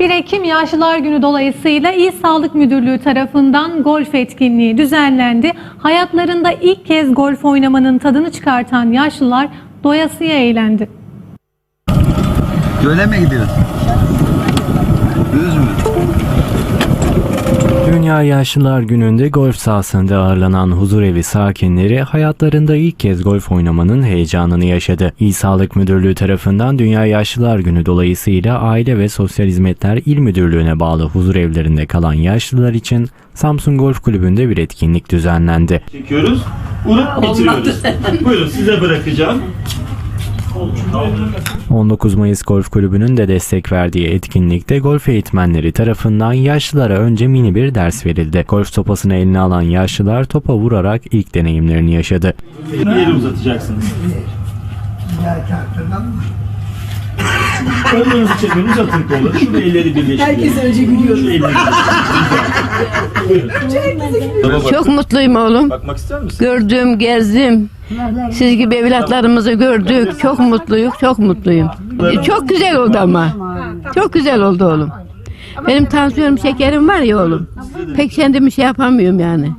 1 Ekim Yaşlılar Günü dolayısıyla İl Sağlık Müdürlüğü tarafından golf etkinliği düzenlendi. Hayatlarında ilk kez golf oynamanın tadını çıkartan yaşlılar doyasıya eğlendi. Göle mi gidiyorsun? Düz mü? Dünya Yaşlılar Günü'nde golf sahasında ağırlanan huzurevi sakinleri hayatlarında ilk kez golf oynamanın heyecanını yaşadı. İl Sağlık Müdürlüğü tarafından Dünya Yaşlılar Günü dolayısıyla Aile ve Sosyal Hizmetler İl Müdürlüğü'ne bağlı huzurevlerinde kalan yaşlılar için Samsun Golf Kulübü'nde bir etkinlik düzenlendi. çekiyoruz. Vurup bitiriyoruz. Buyurun size bırakacağım. 19 Mayıs Golf Kulübü'nün de destek verdiği etkinlikte golf eğitmenleri tarafından yaşlılara önce mini bir ders verildi. Golf sopasını eline alan yaşlılar topa vurarak ilk deneyimlerini yaşadı. Yeri uzatacaksınız. Kollarınızı çekin uzatın kolları. Şurada elleri birleştirin. Herkes önce gülüyor. Şu elleri Buyurun. Çok mutluyum oğlum. Bakmak ister misin? Gördüm, gezdim. Siz gibi evlatlarımızı gördük. Çok mutluyum, çok mutluyum. Çok güzel oldu ama. Çok güzel oldu oğlum. Benim tansiyonum, şekerim var ya oğlum. Pek kendimi şey yapamıyorum yani.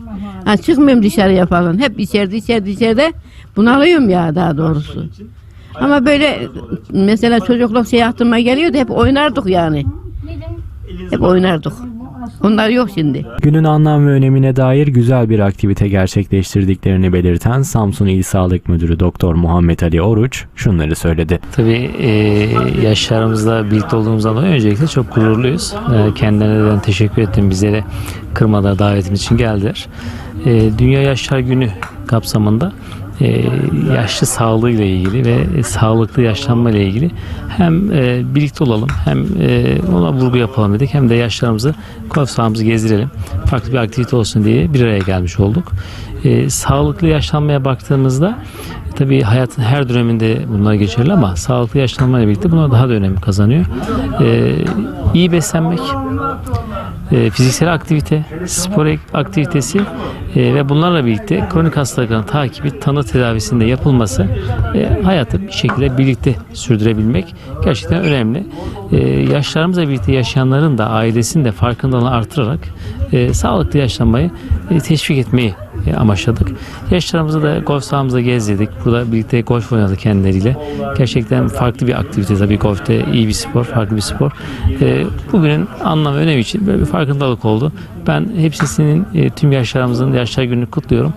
Ha, çıkmıyorum dışarıya falan. Hep içeride, içeride, içeride. Bunalıyorum ya daha doğrusu. Ama böyle mesela çocukluk şey aklıma geliyordu. Hep oynardık yani. Hep oynardık. Onlar yok şimdi. Günün anlam ve önemine dair güzel bir aktivite gerçekleştirdiklerini belirten Samsun İl Sağlık Müdürü Doktor Muhammed Ali Oruç şunları söyledi. Tabii e, yaşlarımızla birlikte olduğumuzdan dolayı öncelikle çok gururluyuz. E, kendilerine de teşekkür ettim. Bizleri kırmadan davetimiz için geldiler. E, Dünya Yaşlar Günü kapsamında e, yaşlı sağlığı ile ilgili ve e, sağlıklı yaşlanma ile ilgili hem e, birlikte olalım hem e, ona vurgu yapalım dedik hem de yaşlarımızı golf gezdirelim. Farklı bir aktivite olsun diye bir araya gelmiş olduk. E, sağlıklı yaşlanmaya baktığımızda Tabii hayatın her döneminde bunlar geçerli ama sağlıklı yaşlanmayla birlikte bunlar daha da önem kazanıyor. Ee, iyi beslenmek, e, fiziksel aktivite, spor aktivitesi e, ve bunlarla birlikte kronik hastalıkların takibi, tanı tedavisinde yapılması e, hayatı bir şekilde birlikte sürdürebilmek gerçekten önemli. E, yaşlarımızla birlikte yaşayanların da ailesinin de farkındalığını artırarak e, sağlıklı yaşlanmayı e, teşvik etmeyi amaçladık. Yaşlarımızı da golf sahamızda gezdirdik. Burada birlikte golf oynadık kendileriyle. Gerçekten farklı bir aktivite tabii golfte iyi bir spor, farklı bir spor. E, bugünün anlam ve önemi için böyle bir farkındalık oldu. Ben hepsinin e, tüm yaşlarımızın yaşlar gününü kutluyorum.